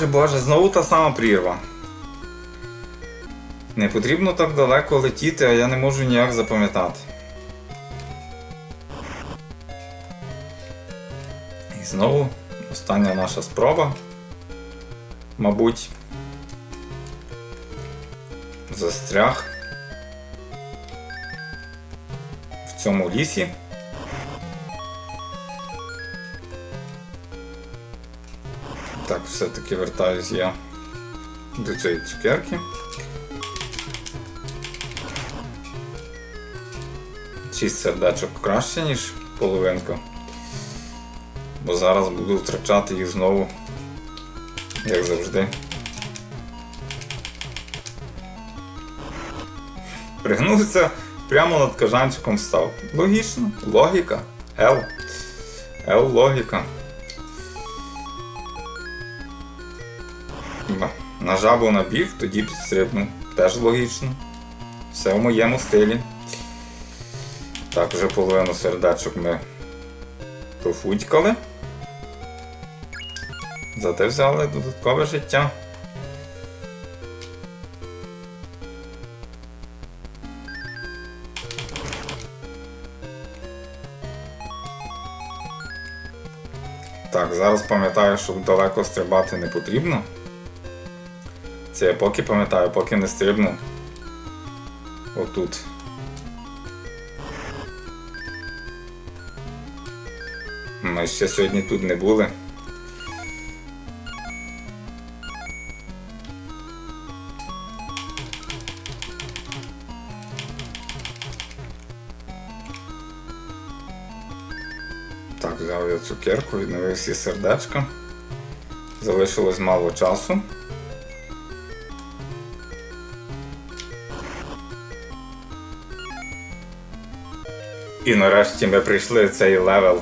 боже, боже, знову та сама прірва. Не потрібно так далеко летіти, а я не можу ніяк запам'ятати. І знову остання наша спроба. Мабуть. Застряг в цьому лісі. Так, все-таки вертаюсь я до цієї цукерки. Шість сердечок краще, ніж половинка. Бо зараз буду втрачати їх знову, як завжди. Пригнувся, прямо над кажанчиком став. Логічно, логіка. Л. Л логіка. На жабу набіг, тоді підстрибнув. Теж логічно. Все в моєму стилі. Так, вже половину сердечок ми профудькали. Зате взяли додаткове життя. Так, зараз пам'ятаю, що далеко стрибати не потрібно. Це я поки пам'ятаю, поки не стрибну. Отут. Ми ще сьогодні тут не були. Так, взяв я цукерку, відновив всі сердечка. Залишилось мало часу. І нарешті ми прийшли в цей левел